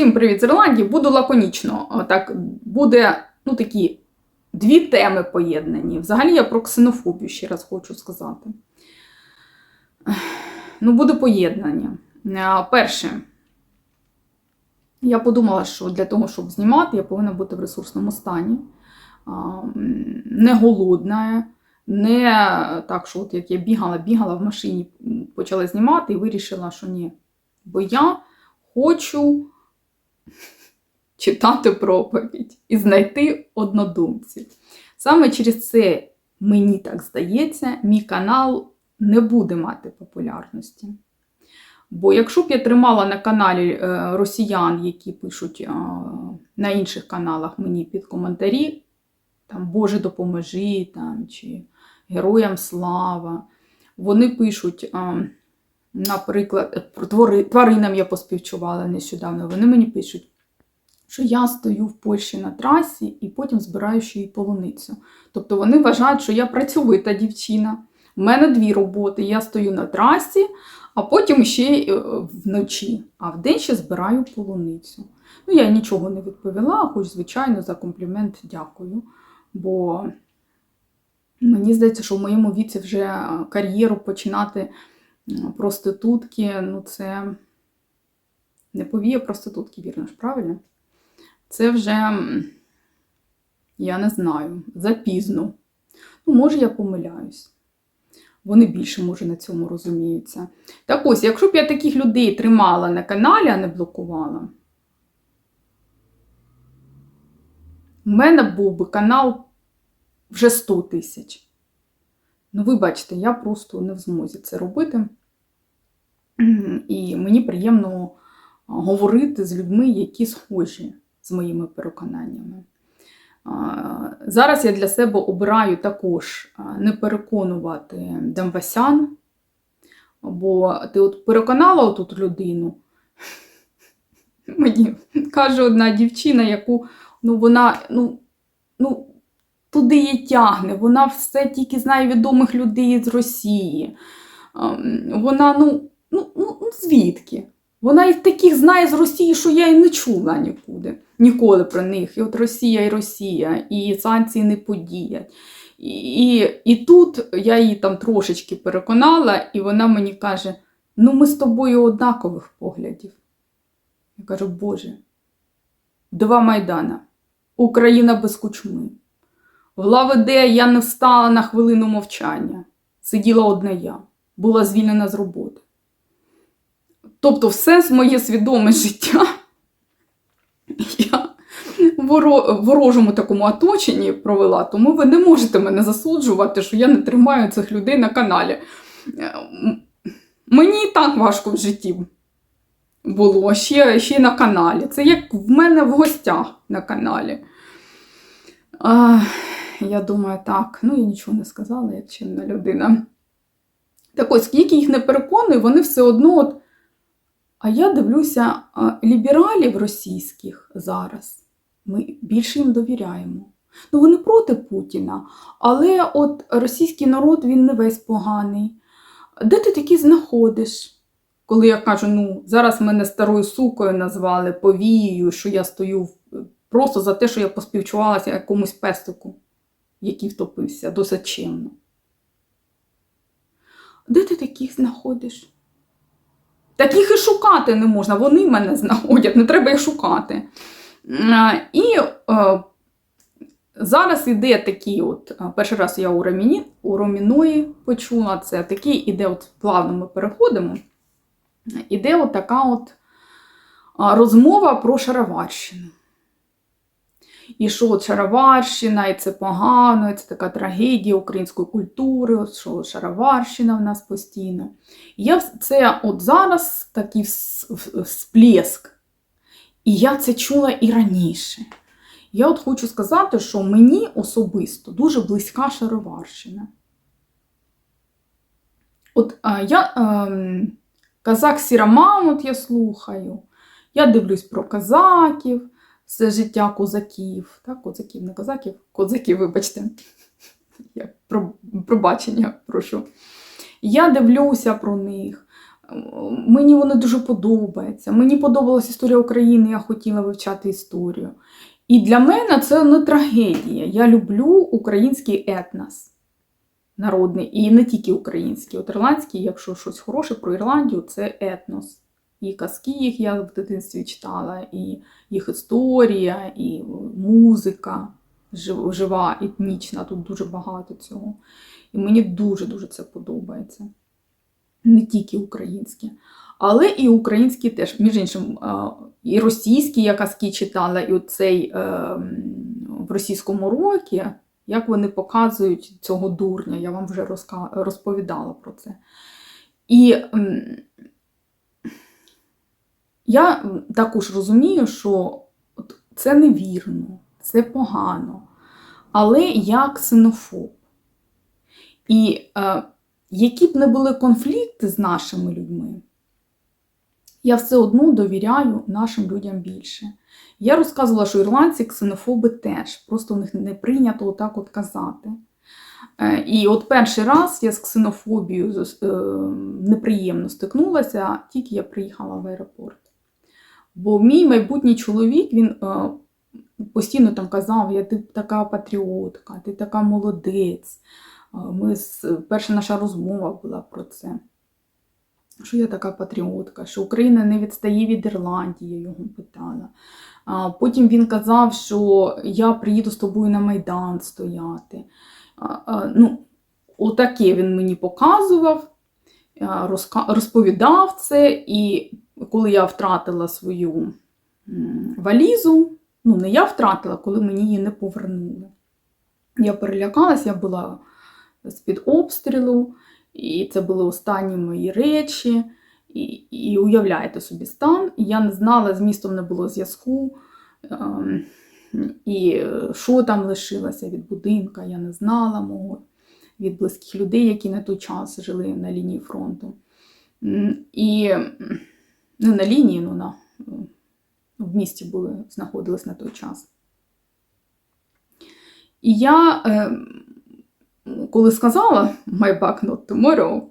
Всім привіт з Ірландії. Буду лаконічно. Так, буде ну, такі дві теми поєднані. Взагалі я про ксенофобію ще раз хочу сказати. Ну, буде поєднання. Перше, я подумала, що для того, щоб знімати, я повинна бути в ресурсному стані, не голодна, не так, що от як я бігала, бігала в машині, почала знімати і вирішила, що ні. Бо я хочу читати проповідь і знайти однодумців. Саме через це, мені так здається, мій канал не буде мати популярності. Бо якщо б я тримала на каналі е, росіян, які пишуть е, на інших каналах мені під коментарі, там Боже допоможи, там, чи Героям слава, вони пишуть. Е, Наприклад, про тваринам я поспівчувала нещодавно. Вони мені пишуть, що я стою в Польщі на трасі і потім збираю ще й полуницю. Тобто вони вважають, що я працьовита дівчина. У мене дві роботи. Я стою на трасі, а потім ще е, вночі, а вдень ще збираю полуницю. Ну, я нічого не відповіла, хоч, звичайно, за комплімент дякую. Бо мені здається, що в моєму віці вже е, кар'єру починати проститутки, ну це не повія проститутки, вірно ж, правильно? Це вже, я не знаю, запізно. Ну, може, я помиляюсь. Вони більше, може, на цьому розуміються. Так ось, якщо б я таких людей тримала на каналі, а не блокувала, в мене був би канал вже 100 тисяч. Ну, ви бачите, я просто не в змозі це робити. І мені приємно говорити з людьми, які схожі з моїми переконаннями. Зараз я для себе обираю також не переконувати Демвасян, бо ти от переконала тут людину. Мені каже одна дівчина, яку ну, вона ну, ну, туди її тягне, вона все тільки знає відомих людей з Росії. Вона, ну, ну, ну ну, звідки? Вона і таких знає з Росії, що я і не чула нікуди. Ніколи про них. І от Росія і Росія, і санкції не подіять. І, і, і тут я її там трошечки переконала, і вона мені каже: ну ми з тобою однакових поглядів. Я кажу, Боже, два Майдана, Україна без кучми. В Лавиде я не встала на хвилину мовчання. Сиділа одна я, була звільнена з роботи. Тобто, все моє свідоме життя я ворожому такому оточенні провела, тому ви не можете мене засуджувати, що я не тримаю цих людей на каналі. Мені і так важко в житті було, ще, ще на каналі. Це як в мене в гостях на каналі. А, я думаю, так, ну я нічого не сказала, як чинна людина. Так ось, скільки їх не переконую, вони все одно. От... А я дивлюся лібералів російських зараз. Ми більше їм довіряємо. Ну, вони проти Путіна, але от російський народ він не весь поганий. Де ти такі знаходиш? Коли я кажу, ну, зараз мене старою сукою назвали повією, що я стою просто за те, що я поспівчувалася якомусь пестику, який втопився, досить чимно. Де ти таких знаходиш? Таких і шукати не можна, вони мене знаходять, не треба їх шукати. І е, зараз іде такий, от, е, перший раз я у, Роміні, у Роміної почула це, такий іде, от плавно ми переходимо, іде от така от розмова про Шароварщину. І що Шароварщина, і це погано, і це така трагедія української культури, що Шароварщина в нас постійно. Я це от зараз такий вс- всплеск. І я це чула і раніше. Я от хочу сказати, що мені особисто дуже близька Шароварщина. От а, я ем, казак Сіраман, от я слухаю. Я дивлюсь про казаків, все життя козаків. Так, козаків, не козаків, козаків, вибачте. Я про, пробачення прошу. Я дивлюся про них. Мені вони дуже подобаються. Мені подобалась історія України, я хотіла вивчати історію. І для мене це не трагедія. Я люблю український етнос народний, і не тільки український. От ірландський, якщо щось хороше про Ірландію, це етнос. І казки їх я в дитинстві читала, і їх історія, і музика жива, етнічна, тут дуже багато цього. І мені дуже-дуже це подобається. Не тільки українське, але і українські теж. Між іншим, і російські я казки читала, і оцей е, в російському рокі, як вони показують цього дурня, я вам вже розповідала про це. І я також розумію, що це невірно, це погано, але я ксенофоб. І е, які б не були конфлікти з нашими людьми, я все одно довіряю нашим людям більше. Я розказувала, що ірландці ксенофоби теж, просто у них не прийнято отак от казати. Е, І от перший раз я з ксенофобією е, неприємно стикнулася, тільки я приїхала в аеропорт. Бо мій майбутній чоловік він е, постійно там казав: я ти така патріотка, ти така молодець. Е, Ми перша наша розмова була про це. Що я така патріотка, що Україна не відстає від Ірландії, його питала. А Потім він казав, що я приїду з тобою на Майдан стояти. А, Ну, отаке він мені показував, розповідав це, і коли я втратила свою валізу, ну не я втратила, коли мені її не повернули. Я перелякалась, я була з-під обстрілу, і це були останні мої речі. І, і уявляєте собі стан, і я не знала, з містом не було зв'язку. ем, І е, що там лишилося від будинка, я не знала мого, від близьких людей, які на той час жили на лінії фронту. І не на лінії, ну на в місті були, знаходились на той час. І я, е, коли сказала my back not tomorrow,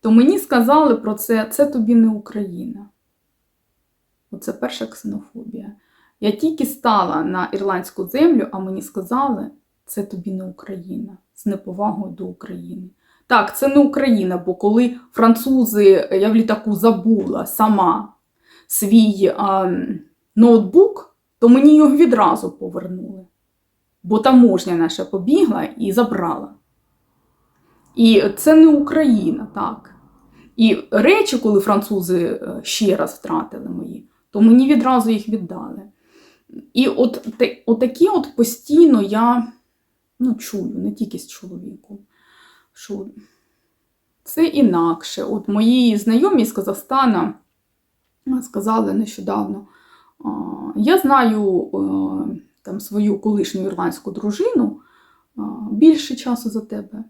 то мені сказали про це, це тобі не Україна. Оце перша ксенофобія. Я тільки стала на ірландську землю, а мені сказали, це тобі не Україна, з неповагою до України. Так, це не Україна, бо коли французи, я в літаку забула сама свій а, ноутбук, то мені його відразу повернули. Бо таможня наша побігла і забрала. І це не Україна, так. І речі, коли французи е, ще раз втратили мої, то мені відразу їх віддали. І от, отакі от постійно я ну, чую, не тільки з чоловіком, що це інакше. От мої знайомі з Казахстана сказали нещодавно, я знаю е, там, свою колишню ірландську дружину більше часу за тебе.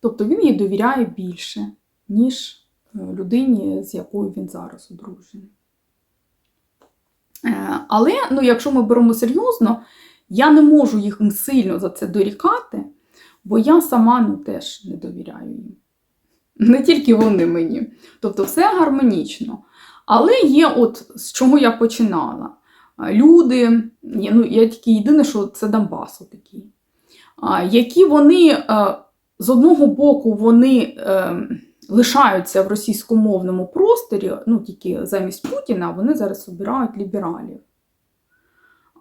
Тобто він їй довіряє більше, ніж е, людині, з якою він зараз одружений. Е, Але ну, якщо ми беремо серйозно, я не можу їх сильно за це дорікати, бо я сама ну, теж не довіряю їм. Не тільки вони мені. Тобто все гармонічно. Але є, от з чого я починала. Люди, ну, я тільки єдине, що це Донбас такий, які вони з одного боку вони е, лишаються в російськомовному просторі, ну тільки замість Путіна, вони зараз обирають лібералів.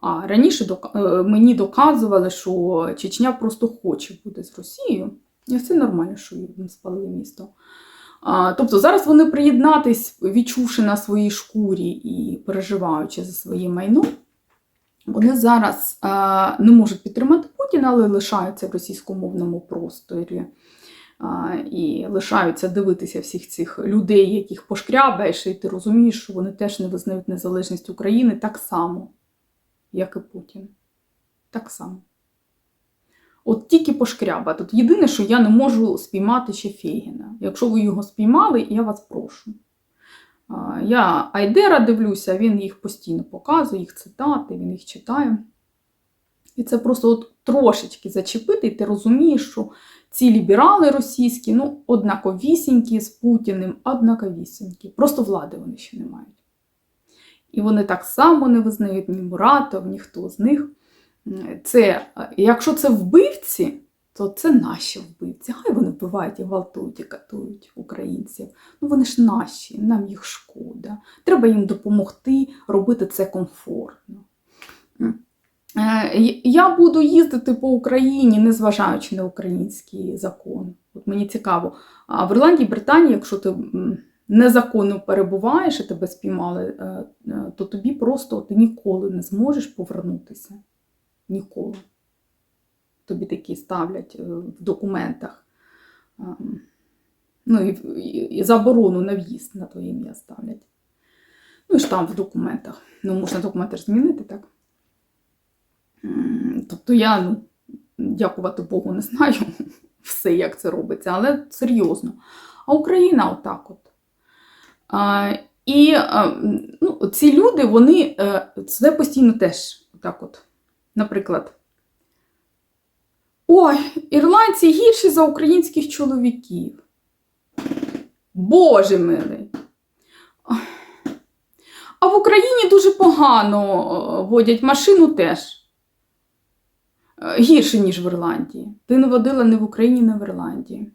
А раніше е, мені доказували, що Чечня просто хоче бути з Росією. І це нормально, що їм спалили місто. А, тобто зараз вони приєднатись, відчувши на своїй шкурі і переживаючи за своє майно, вони зараз а, не можуть підтримати Путіна, але лишаються в російськомовному просторі. А, і лишаються дивитися всіх цих людей, яких пошкрябаєш, і ти розумієш, що вони теж не визнають незалежність України так само, як і Путін. Так само. От тільки пошкряба. Тут єдине, що я не можу спіймати ще Фейгіна. Якщо ви його спіймали, я вас прошу. Я Айдера дивлюся, він їх постійно показує, їх цитати, він їх читає. І це просто от трошечки зачепити, і ти розумієш, що ці ліберали російські, ну, однаковісінькі з Путіним, однаковісінькі. Просто влади вони ще не мають. І вони так само не визнають ні Муратов, ніхто з них. Це, якщо це вбивці, то це наші вбивці. Хай вони вбивають і гвалтують, і катують українців. Ну вони ж наші, нам їх шкода. Треба їм допомогти робити це комфортно. Е, Я буду їздити по Україні, незважаючи на український закон. От мені цікаво. А в Ірландії, Британії, якщо ти незаконно перебуваєш і тебе спіймали, е, е, то тобі просто ти ніколи не зможеш повернутися. Ніколи. Тобі такі ставлять е, в документах. Ем, Ну, і, і, заборону на в'їзд на твоє ім'я ставлять. Ну, і штамп в документах. Ну, можна документи ж змінити, так? Тобто я, ну, дякувати Богу, не знаю все, як це робиться, але серйозно. А Україна отак от. І ну, ці люди, вони е, це постійно теж отак от. Наприклад, ой, ірландці гірші за українських чоловіків. Боже милий. А в Україні дуже погано е, водять машину теж. Е, Гірше, ніж в Ірландії. Ти не водила ні в Україні, ні в Ірландії.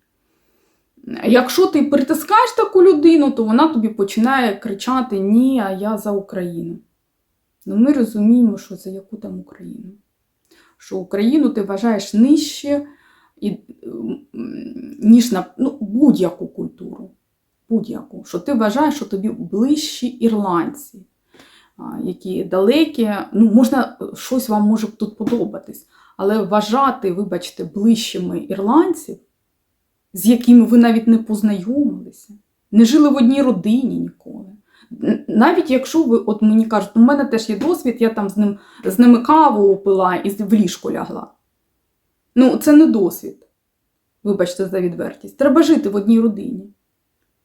Якщо ти притискаєш таку людину, то вона тобі починає кричати Ні, а я за Україну. Ну ми розуміємо, що за яку там Україну. Що Україну ти вважаєш нижче, і, ніж на ну, будь-яку культуру. Будь-яку. Що ти вважаєш, що тобі ближчі ірландці, які далекі, ну, можна, щось вам може тут подобатись, але вважати, вибачте, ближчими ірландців, з якими ви навіть не познайомилися, не жили в одній родині ніколи. Навіть якщо ви, от мені кажуть, у мене теж є досвід, я там з, ним, з ними каву пила і в ліжко лягла. Ну, це не досвід. Вибачте за відвертість. Треба жити в одній родині.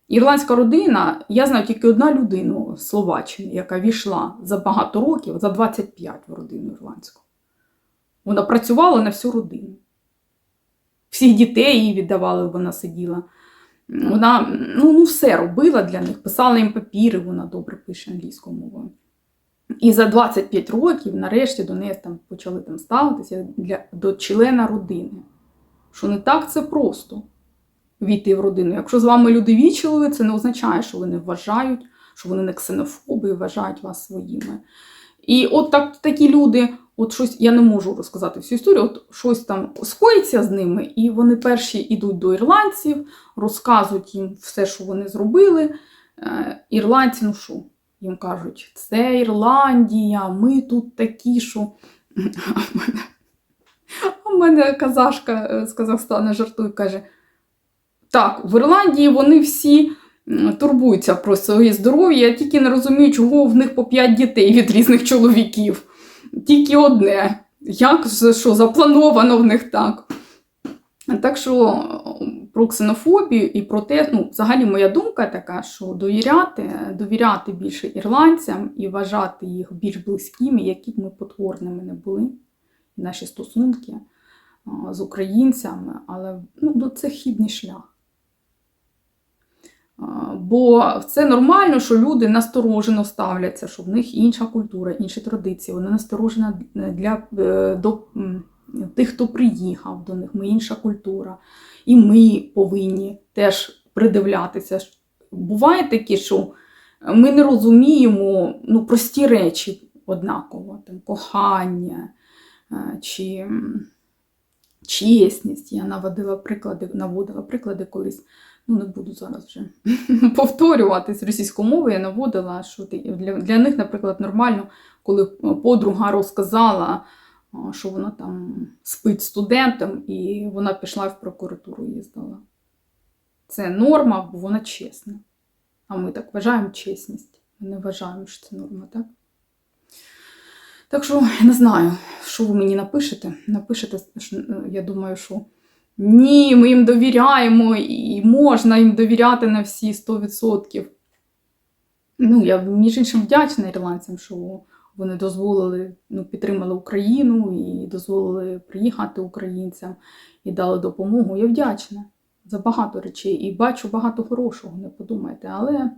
Ірландська родина, я знаю тільки одна людину Словаччини, яка війшла за багато років, за 25 в родину ірландську. Вона працювала на всю родину. Всіх дітей їй віддавали, вона сиділа. Вона ну, ну, все робила для них, писала їм папіри, вона добре пише англійською мовою. І за 25 років, нарешті, до неї там почали там ставитися для, до члена родини. Що не так це просто війти в родину. Якщо з вами люди вічливі, це не означає, що вони вважають, що вони не ксенофоби і вважають вас своїми. І от так, такі люди, от щось, я не можу розказати всю історію, от щось там скоїться з ними, і вони перші йдуть до ірландців, розказують їм все, що вони зробили. Е, Ірландці, ну що, їм кажуть, це Ірландія, ми тут такі, що. А в мене, казашка е, з Казахстану жартує, каже: так, в Ірландії вони всі турбуються про своє здоров'я, я тільки не розумію, чого в них по 5 дітей від різних чоловіків. Тільки одне. Як що заплановано в них так? Так що про ксенофобію і про те, ну, взагалі моя думка така, що довіряти, довіряти більше ірландцям і вважати їх більш близькими, які б ми потворними не були, наші стосунки з українцями, але ну, це хідний шлях. Бо це нормально, що люди насторожено ставляться, що в них інша культура, інші традиції. Вона насторожена для е, до тих, хто приїхав до них. Ми інша культура. І ми повинні теж придивлятися. Буває таке, що ми не розуміємо ну, прості речі однаково, там, кохання е, чи чесність. Я наводила приклади, наводила приклади колись. Ну, не буду зараз вже повторюватись російською мовою. Я наводила, що для, для них, наприклад, нормально, коли подруга розказала, що вона там спить студентом, і вона пішла в прокуратуру їздила. Це норма, бо вона чесна. А ми так вважаємо чесність. Ми не вважаємо, що це норма, так? Так що я не знаю, що ви мені напишете. Напишете, е, я думаю, що ні, ми їм довіряємо і можна їм довіряти на всі 100%. Ну, я між іншим вдячна ірландцям, що вони дозволили, ну, підтримали Україну і дозволили приїхати українцям і дали допомогу. Я вдячна за багато речей і бачу багато хорошого, не подумайте. Але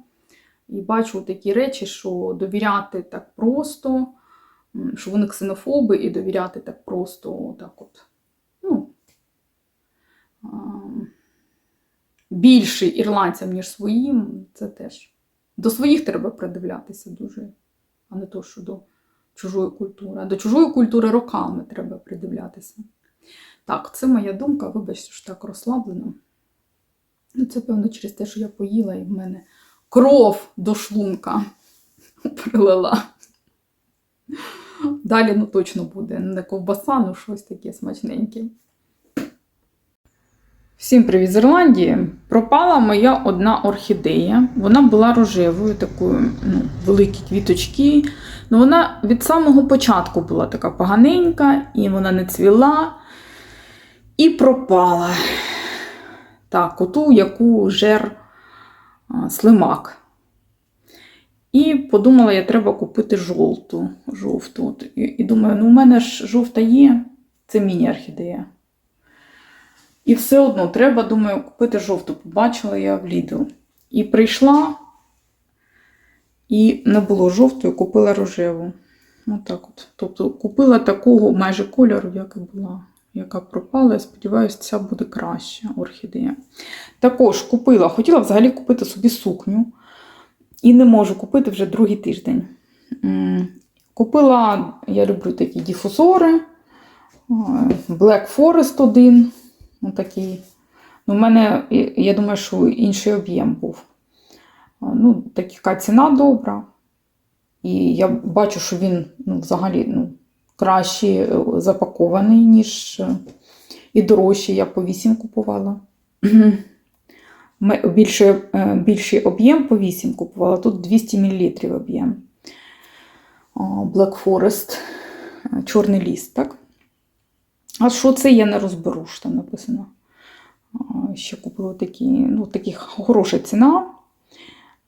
і бачу такі речі, що довіряти так просто, що вони ксенофоби, і довіряти так просто, так от, ну, ам, більше ірландцям, ніж своїм, це теж. До своїх треба придивлятися дуже, а не то, що до чужої культури. До чужої культури роками треба придивлятися. Так, це моя думка, вибачте, що так розслаблено. Ну, це, певно, через те, що я поїла, і в мене кров до шлунка прилила. Далі, ну, точно буде не ковбаса, ну щось таке смачненьке. Всім привіт з Ірландії. Пропала моя одна орхідея. Вона була рожевою, такою, ну, великі квіточки. Ну, вона від самого початку була така поганенька, і вона не цвіла і пропала. Так, оту, яку жер а, слимак. І подумала, я треба купити жовту. жовту. І, і думаю, ну у мене ж жовта є, це міні-орхідея. І все одно треба, думаю, купити жовту. Побачила я в Lidl. І прийшла, і не було жовтої, купила рожеву. Отак от. Тобто купила такого майже кольору, як і була, яка пропала. Я сподіваюся, ця буде краща орхідея. Також купила, хотіла взагалі купити собі сукню. І не можу купити вже другий тиждень. Купила, я люблю такі дифузори. е, Black Forest один. Отакий. Ну, у мене, я думаю, що інший об'єм був. Ну, така ціна добра. І я бачу, що він ну, взагалі ну, краще запакований, ніж е, і дорожчий. Я по 8 купувала. Більший, е, об'єм по 8 купувала. Тут 200 мл об'єм. Black Forest, е, чорний ліс, так? А що це я не розберу, що там написано. Ще купила такі, ну, такі хороша ціна.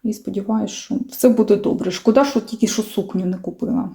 І сподіваюся, що все буде добре. Шкода, що тільки що сукню не купила.